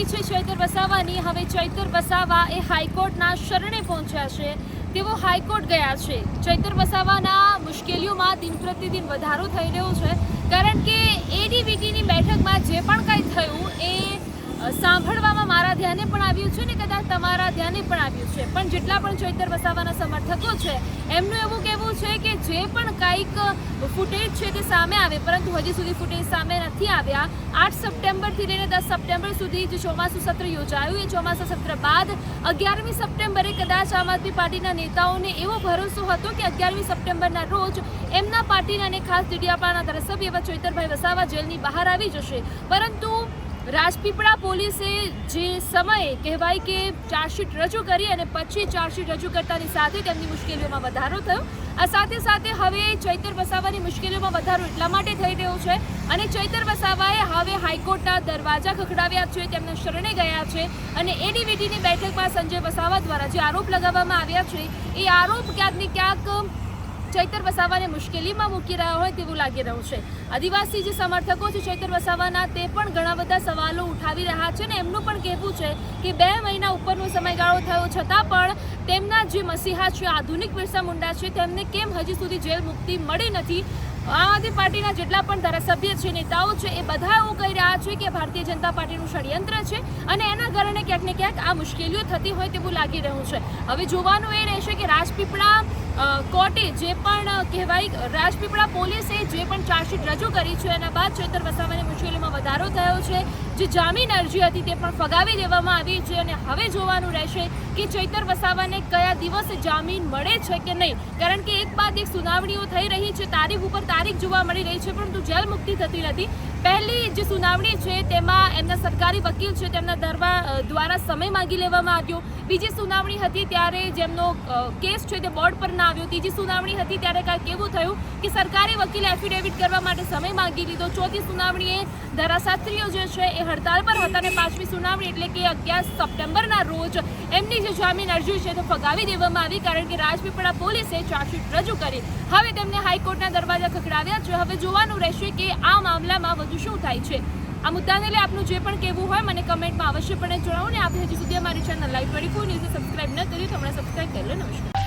આવી છે ચૈતર વસાવાની. હવે ચૈતર વસાવા એ હાઈકોર્ટના શરણે પહોંચ્યા છે. તેઓ હાઈકોર્ટ ગયા છે. ચૈતર વસાવાના મુશ્કેલીઓમાં દિન પ્રતિદિન વધારો થઈ રહ્યો છે. કારણ કે એડીબીટીની બેઠકમાં જે પણ કંઈ થયું એ સાંભળવામાં મારા ધ્યાને પણ આવ્યું છે ને કદાચ તમારા ધ્યાને પણ આવ્યું છે. પણ જેટલા પણ ચૈતર વસાવાના સમર્થકો છે, એમનું એવું કહેવું છે કંઈક ફૂટેજ છે તે સામે આવે, પરંતુ હજી સુધી ફૂટેજ સામે નથી આવ્યા. આઠ સપ્ટેમ્બરથી લઈને દસ સપ્ટેમ્બર સુધી જે ચોમાસું સત્ર યોજાયું. એ ચોમાસા સત્ર બાદ અગિયારમી સપ્ટેમ્બરે કદાચ આમ આદમી પાર્ટીના નેતાઓને એવો ભરોસો હતો કે અગિયારમી સપ્ટેમ્બરના રોજ એમના પાર્ટીના અને ખાસ ડીડીયાપાના ધારાસભ્ય એવા ચૈતરભાઈ વસાવા જેલની બહાર આવી જશે. પરંતુ રાજપીપળા પોલીસે જે સમયે કહેવાય કે ચાર્જશીટ રજૂ કરી અને પછી ચાર્જશીટ રજૂ કરતાની સાથે તેમની મુશ્કેલીઓમાં વધારો થયો. આ સાથે સાથે હવે ચૈતર વસાવાની મુશ્કેલીઓમાં વધારો એટલા માટે થઈ રહ્યો છે અને ચૈતર વસાવાએ હવે હાઈકોર્ટના દરવાજા ખખડાવ્યા છે, તેમના શરણે ગયા છે અને એડીવીટીની બેઠકમાં સંજય વસાવા દ્વારા જે આરોપ લગાવવામાં આવ્યા છે, એ આરોપ ક્યાંક ને ક્યાંક ચૈતર વસાવાને મુશ્કેલીમાં મૂકી રહ્યા હોય તેવું લાગી રહ્યું છે. આદિવાસી જે સમર્થકો છે ચૈતર વસાવાના, તે પણ ઘણા બધા સવાલો ઉઠાવી રહ્યા છે ને એમનું પણ કહેવું છે કે બે મહિના ઉપરનો સમયગાળો થયો છતાં પણ તેમના જે મસીહા છે, આધુનિક બિરસા મુંડા છે, તેમને કેમ હજી સુધી જેલ મુક્તિ મળી નથી? આમ આદમી પાર્ટીના જેટલા પણ ધારાસભ્ય છે, નેતાઓ છે, એ બધા એવું કહી રહ્યા છે કે ભારતીય જનતા પાર્ટીનું ષડયંત્ર છે અને એના કારણે ક્યાંક ને ક્યાંક આ મુશ્કેલીઓ થતી હોય તેવું લાગી રહ્યું છે. હવે જોવાનું એ રહેશે કે રાજપીપળા કોર્ટે જે પણ કહેવાય, રાજપીપળા પોલીસે જે પણ ચાર્જશીટ રજૂ કરી છે, એના બાદ ચેતર વસાવાની મુશ્કેલીમાં વધારો થયો છે, જે જામીન અરજી હતી તે પણ ફગાવી દેવામાં આવી છે અને હવે જોવાનું રહેશે કે ચૈતર વસાવાને કયા દિવસે જામીન મળે છે કે નહીં. કારણ કે એક બાદ એક સુનાવણીઓ થઈ રહી છે, તારીખ ઉપર તારીખ જોવા મળી રહી છે, પરંતુ જેલ મુક્તિ થતી નથી. પહેલી જે સુનાવણી છે તેમાં એમના સરકારી વકીલ છે, તેમના દરવા દ્વારા સમય માંગી લેવામાં આવ્યો. બીજી સુનાવણી હતી ત્યારે જેમનો કેસ છે તે બોર્ડ પર ના આવ્યો. ત્રીજી સુનાવણી હતી ત્યારે કાંઈક એવું થયું કે સરકારી વકીલે એફિડેવિટ કરવા માટે સમય માંગી લીધો. ચોથી સુનાવણીએ ધારાશાસ્ત્રીઓ જે છે એ હડતાલ પર હતા અને પાંચમી સુનાવણી એટલે કે અગિયાર સપ્ટેમ્બરના રોજ એમની જે જામીન અરજી છે તે ફગાવી દેવામાં આવી કારણ કે રાજપીપળા પોલીસે ચાર્જશીટ રજૂ કરી. હવે તેમને હાઈકોર્ટના દરવાજા ખખડાવ્યા છે. હવે જોવાનું રહેશે કે આ શું થાય છે? આ મુદ્દાને લઈ આપનું જે પણ કહેવું હોય મને કમેન્ટમાં અવશ્યપણે જણાવો ને આપણે હજી સુધી અમારી ચેનલ લાઈવ ટ્વેન્ટી ફોર ન્યૂઝને સબસ્ક્રાઈબ ન કર્યું તો હમણાં સબસ્ક્રાઈબ કરી લો નમસ્કાર